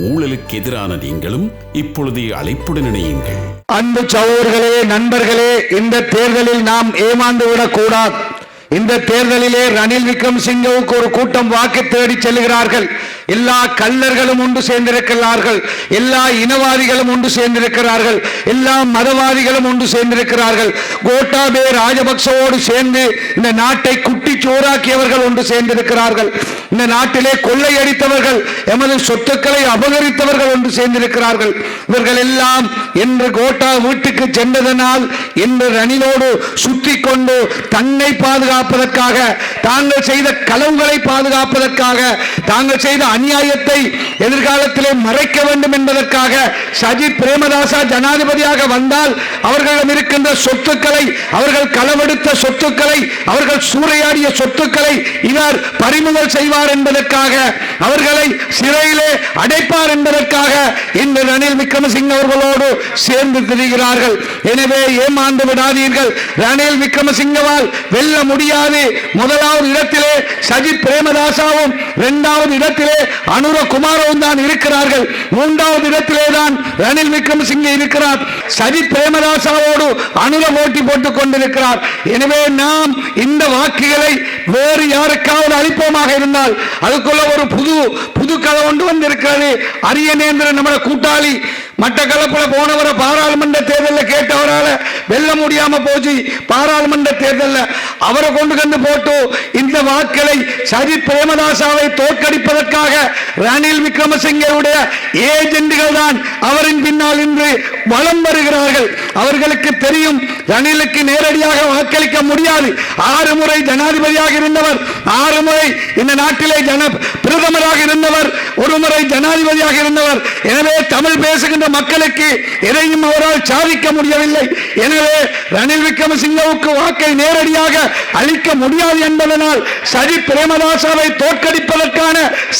ஊழலுக்கு எதிரான நீங்களும் இப்பொழுது அழைப்புடன் இணையுங்கள். அன்பு சகோதரர்களே நண்பர்களே இந்த தேர்தலில் நாம் ஏமாந்து விடக்கூடாது. இந்த தேர்தலிலே ரணில் விக்ரம் சிங்கவுக்கு ஒரு கூட்டம் வாக்கு தேடி செல்கிறார்கள். எல்லா கள்ளர்களும் ஒன்று சேர்ந்திருக்கிறார்கள். எல்லா இனவாதிகளும் ஒன்று சேர்ந்திருக்கிறார்கள். எல்லா மதவாதிகளும் ஒன்று சேர்ந்திருக்கிறார்கள். கோட்டாபே ராஜபக்சவோடு சேர்ந்து இந்த நாட்டை குட்டி சோறாக்கியவர்கள் ஒன்று சேர்ந்திருக்கிறார்கள். இந்த நாட்டிலே கொள்ளையடித்தவர்கள் எமது சொத்துக்களை அபகரித்தவர்கள் ஒன்று சேர்ந்திருக்கிறார்கள். இவர்கள் எல்லாம் என்று கோட்டா வீட்டுக்கு சென்றதனால் என்று ரணிலோடு சுற்றி கொண்டு தன்னை பாதுகாப்பதற்காக தாங்கள் செய்த களவுகளை பாதுகாப்பதற்காக தாங்கள் செய்த அநியாயத்தை எதிர்காலத்திலே மறைக்க வேண்டும் என்பதற்காக சஜித் பிரேமதாசா ஜனாதிபதியாக வந்தால் அவர்களிடம் இருக்கின்ற சொத்துக்களை அவர்கள் களவெடுத்த சொத்துக்களை அவர்கள் சூறையாடிய சொத்துக்களை இவர் பறிமுதல் செய்வார் என்பதற்காக அவர்களை சிறையிலே அடைப்பார் என்பதற்காக இந்த ரணில் விக்ரமசிங் அவர்களோடு சேர்ந்து திரிகிறார்கள். எனவே ஏமாந்து விடாதீர்கள். ரணில் விக்ரமசிங்கவால் வெல்ல முடியாது. முதலாவது இடத்திலே சஜித் பிரேமதாசாவும் இரண்டாவது இடத்திலே அனுர குமாரவும் தான் இருக்கிறார்கள். மூன்றாவது இடத்திலே தான் ரணில் விக்ரமசிங்கே இருக்கிறார். சஜித் பிரேமதாசாவோடு அனுர போட்டி போட்டுக் கொண்டிருக்கிறார். எனவே நாம் இந்த வாக்குகளை வேறு யாருக்காவது அளிப்போமாக இருந்தால் அதுக்குள்ள ஒரு புது புது கதை ஒன்று வந்திருக்கிறது. அரியநேந்திரன் நம்மள கூட்டாளி மட்டக்களப்புல போனவரை பாராளுமன்ற தேர்தலில் கேட்டவரால வெல்ல முடியாம போச்சு. பாராளுமன்ற தேர்தலில் அவரை கொண்டு கண்டு போட்டு இந்த வாக்களை சரி பிரேமதாசாவை தோற்கடிப்பதற்காக ரணில் விக்ரமசிங்கருடைய ஏஜென்ட்கள் தான் அவரின் பின்னால் இன்று வளம் வருகிறார்கள். அவர்களுக்கு தெரியும் ரணிலுக்கு நேரடியாக வாக்களிக்க முடியாது. ஆறு முறை ஜனாதிபதியாக இருந்தவர் ஆறு முறை இந்த நாட்டிலே ஜன பிரதமராக இருந்தவர் ஒரு முறை ஜனாதிபதியாக இருந்தவர். எனவே தமிழ் பேசுகின்ற மக்களுக்கு எதையும் அவரால் சாதிக்க முடியவில்லை. எனவே ரணில் விக்ரமசிங்கவுக்கு வாக்கை நேரடியாக அழிக்க முடியாது என்பதனால் சதி பிரேமதாசாவை தோற்கடிப்பதற்கான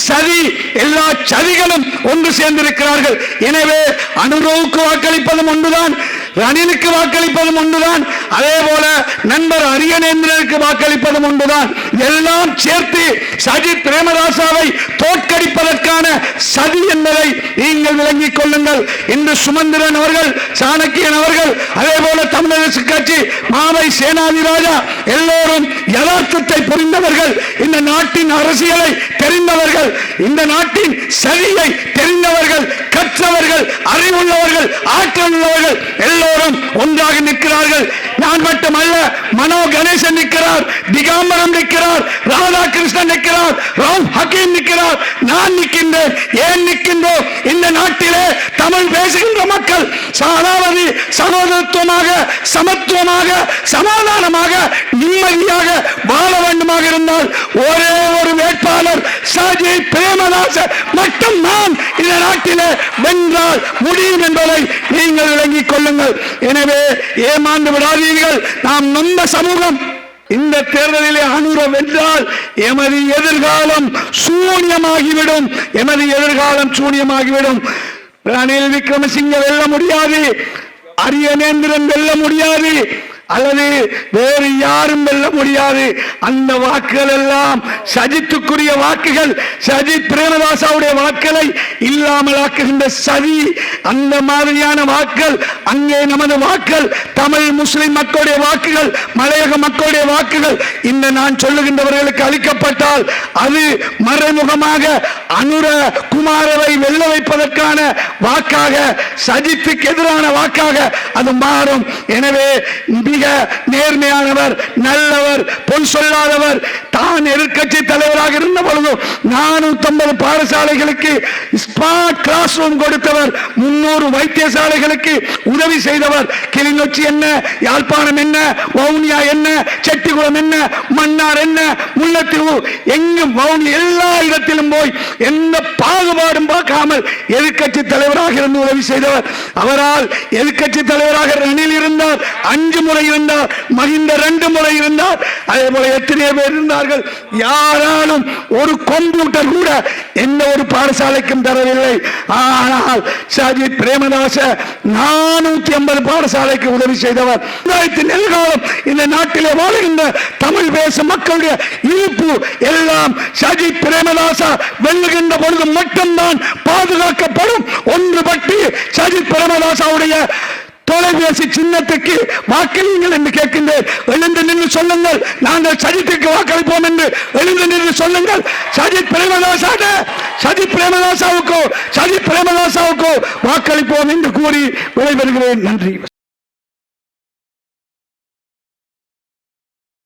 சதி எல்லா சதிகளும் ஒன்று சேர்ந்திருக்கிறார்கள். எனவே அனுரவுக்கு வாக்களிப்பதும் ஒன்றுதான். ரணிலுக்கு வாக்களிப்பதும் ஒன்றுதான். அதே போல நண்பர் அரியநேந்திரனுக்கு வாக்களிப்பதும் ஒன்றுதான். எல்லாம் சேர்த்து சஜித் பிரேமதாசாவை தோற்கடிப்பதற்கான சதி என்பதை நீங்கள் விளங்கிக் கொள்ளுங்கள். இன்று சுமந்திரன் அவர்கள் சாணக்கியன் அவர்கள் அதே போல தமிழரசு கட்சி மாவை சேனாதிராஜா எல்லோரும் யதார்த்தத்தை புரிந்தவர்கள் இந்த நாட்டின் அரசியலை தெரிந்தவர்கள் இந்த நாட்டின் சதியை தெரிந்தவர்கள் கற்றவர்கள் அறிவுள்ளவர்கள் ஆற்றல் உள்ளவர்கள் எல்லோரும் ஒன்றாக நிற்கிறார்கள். நான் மட்டுமல்ல மனோ கணேசன் நிற்கிறார் திகாம்பரம் நிற்கிறார் ராதாகிருஷ்ணன் நிற்கிறார் ராம் ஹக்கீம் நிற்கிறார். நான் நிற்கின்றேன் ஏன் நிற்கின்றோம்? இந்த நாட்டிலே தமிழ் பேசுகின்ற மக்கள் அதாவது சகோதரத்துவமாக சமத்துவமாக சமாதானமாக நிம்மதியாக வாழ வேண்டுமாக இருந்தால் ஒரே ஒரு வேட்பாளர் பிரேமதாச மட்டும் நான் இந்த நாட்டில் வென்றால் முடியும் என்பதை நீங்கள் விளங்கிக் கொள்ளுங்கள். எனவே ஏமாந்து விடாதீர்கள். நாம் நொந்த சமூகம். இந்த தேர்தலிலே அனுரம் வென்றால் எமது எதிர்காலம் சூன்யமாகிவிடும். எமது எதிர்காலம் சூன்யமாகிவிடும். ரணில் விக்ரமசிங்க வெல்ல முடியாது. அரியநேந்திரன் வெல்ல முடியாது. அல்லது வேறு யாரும் வெல்ல முடியாது. அந்த வாக்குகள் எல்லாம் சஜித்துக்குரிய வாக்குகள் சஜித் பிரேமதாசாவுடைய வாக்களை இல்லாமல் ஆக்குகின்ற சதி அந்த மாதிரியான வாக்கள் அங்கே நமது வாக்கள் தமிழ் முஸ்லிம் மக்களுடைய வாக்குகள் மலையக மக்களுடைய வாக்குகள் இந்த நான் சொல்லுகின்றவர்களுக்கு அளிக்கப்பட்டால் அது மறைமுகமாக அனுர குமாரவை வெல்ல வைப்பதற்கான வாக்காக சஜித்துக்கு எதிரான வாக்காக அது மாறும். எனவே மிக நேர்மையானவர் நல்லவர் பொன் சொல்லாதவர் தான் எதிர்கட்சி தலைவராக இருந்த பொழுதும் நானூத்தி ஐம்பது பாடசாலைகளுக்கு ஸ்மார்ட் கிளாஸ் ரூம் கொடுத்தவர். முன்னூறு வைத்தியசாலைகளுக்கு உதவி செய்தவர். கிளிநொச்சி என்ன? யாழ்ப்பாணம் என்ன? வவுனியா என்ன? செட்டிகுளம் என்ன? மன்னார் என்ன? முல்லத்தீவு. எங்கும் வவுனி எல்லா இடத்திலும் போய் எந்த பாகுபாடும் பார்க்காமல் எதிர்கட்சி தலைவராக இருந்து உதவி செய்தவர். அவரால் எதிர்கட்சி தலைவராக ரணில் இருந்தார் அஞ்சு முறை இருந்தார் மகிந்த ரெண்டு முறை இருந்தார். அதே போல எத்தனையோ பேர் இருந்தார். கொடுத்தார்கள் யாராலும் ஒரு கம்ப்யூட்டர் கூட எந்த ஒரு பாடசாலைக்கும் தரவில்லை. ஆனால் சஜித் பிரேமதாச நானூத்தி ஐம்பது பாடசாலைக்கு உதவி செய்தவர். சமுதாயத்தின் எதிர்காலம் இந்த நாட்டிலே வாழ்கின்ற தமிழ் பேசும் மக்களுடைய இருப்பு எல்லாம் சஜித் பிரேமதாசா வெல்லுகின்ற பொழுது மட்டும்தான் பாதுகாக்கப்படும். ஒன்றுபட்டு சஜித் பிரேமதாசாவுடைய தொலைபேசி சின்னத்துக்கு வாக்களியுங்கள் என்று கேட்கின்றேன். எழுந்து நின்று சொல்லுங்கள். நாங்கள் சஜித்துக்கு வாக்களிப்போம் என்று எழுந்து நின்று சொல்லுங்கள். சஜித் பிரேமதாசாக சஜித் பிரேமதாசாவுக்கோ சஜித் பிரேமதாசாவுக்கோ வாக்களிப்போம் என்று கூறி விடைபெறுகிறேன். நன்றி.